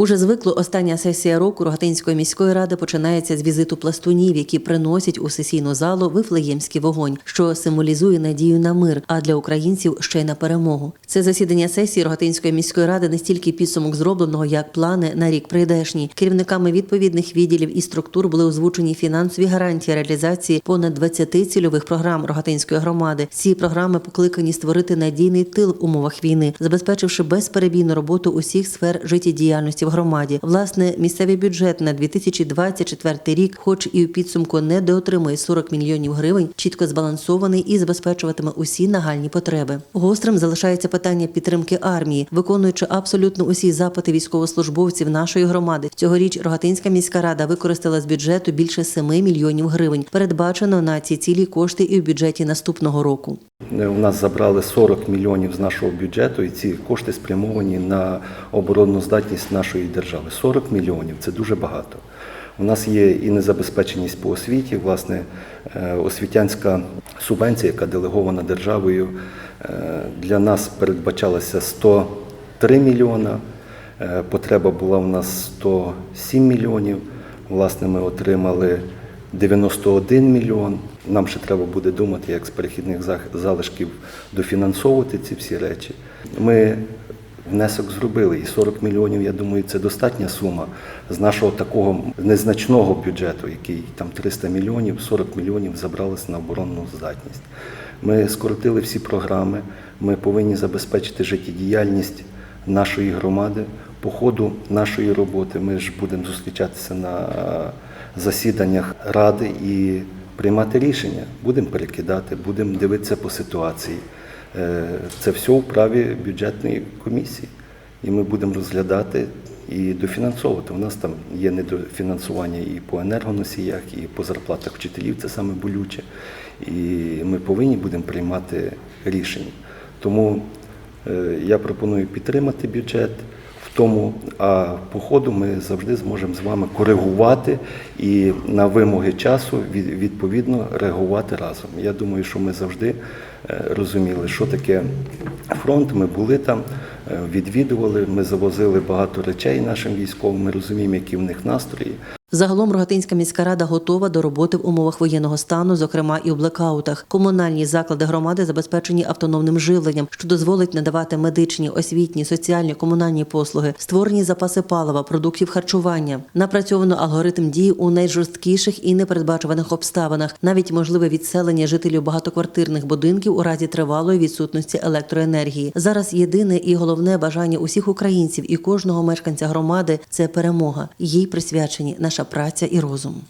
Уже звикло остання сесія року Рогатинської міської ради починається з візиту пластунів, які приносять у сесійну залу вифлеємський вогонь, що символізує надію на мир, а для українців ще й на перемогу. Це засідання сесії Рогатинської міської ради не стільки підсумок зробленого, як плани на рік прийдешній. Керівниками відповідних відділів і структур були озвучені фінансові гарантії реалізації понад 20 цільових програм Рогатинської громади. Ці програми покликані створити надійний тил в умовах війни, забезпечивши безперебійну роботу усіх сфер життєдіяльності громаді. Власне, місцевий бюджет на 2024 рік, хоч і у підсумку не доотримує 40 мільйонів гривень, чітко збалансований і забезпечуватиме усі нагальні потреби. Гострим залишається питання підтримки армії, виконуючи абсолютно усі запити військовослужбовців нашої громади. Цьогоріч Рогатинська міська рада використала з бюджету більше 7 мільйонів гривень. Передбачено на ці цілі кошти і в бюджеті наступного року. Е, У нас забрали 40 мільйонів з нашого бюджету, і ці кошти спрямовані на оборонну здатність нашої держави. 40 мільйонів це дуже багато. У нас є і незабезпеченість по освіті, власне, е, освітянська субвенція, яка делегована державою, е, для нас передбачалася 103 мільйона. Е, Потреба була у нас 107 мільйонів. Власне, ми отримали 91 мільйон. Нам ще треба буде думати, як з перехідних залишків дофінансовувати ці всі речі. Ми внесок зробили, і 40 мільйонів, я думаю, це достатня сума з нашого такого незначного бюджету, який там 300 мільйонів, 40 мільйонів забралось на оборонну здатність. Ми скоротили всі програми, ми повинні забезпечити життєдіяльність нашої громади. По ходу нашої роботи ми ж будемо зустрічатися на засіданнях ради і приймати рішення. Будемо перекидати, будемо дивитися по ситуації. Е, Це все в праві бюджетної комісії. І ми будемо розглядати і дофінансовувати. У нас там є недофінансування і по енергоносіях, і по зарплатах вчителів, це саме болюче. І ми повинні будемо приймати рішення. Тому е, я пропоную підтримати бюджет тому, а по ходу ми завжди зможемо з вами коригувати і на вимоги часу відповідно реагувати разом. Я думаю, що ми завжди е, розуміли, що таке фронт. Ми були там, е, відвідували, ми завозили багато речей нашим військовим. Ми розуміємо, які в них настрої. Загалом Рогатинська міська рада готова до роботи в умовах воєнного стану, зокрема і у блекаутах. Комунальні заклади громади забезпечені автономним живленням, що дозволить надавати медичні, освітні, соціальні, комунальні послуги, створені запаси палива, продуктів харчування. Напрацьовано алгоритм дій у найжорсткіших і непередбачуваних обставинах, навіть можливе відселення жителів багатоквартирних будинків у разі тривалої відсутності електроенергії. Зараз єдине і головне бажання усіх українців і кожного мешканця громади це перемога. Їй присвячені наша праця і розум.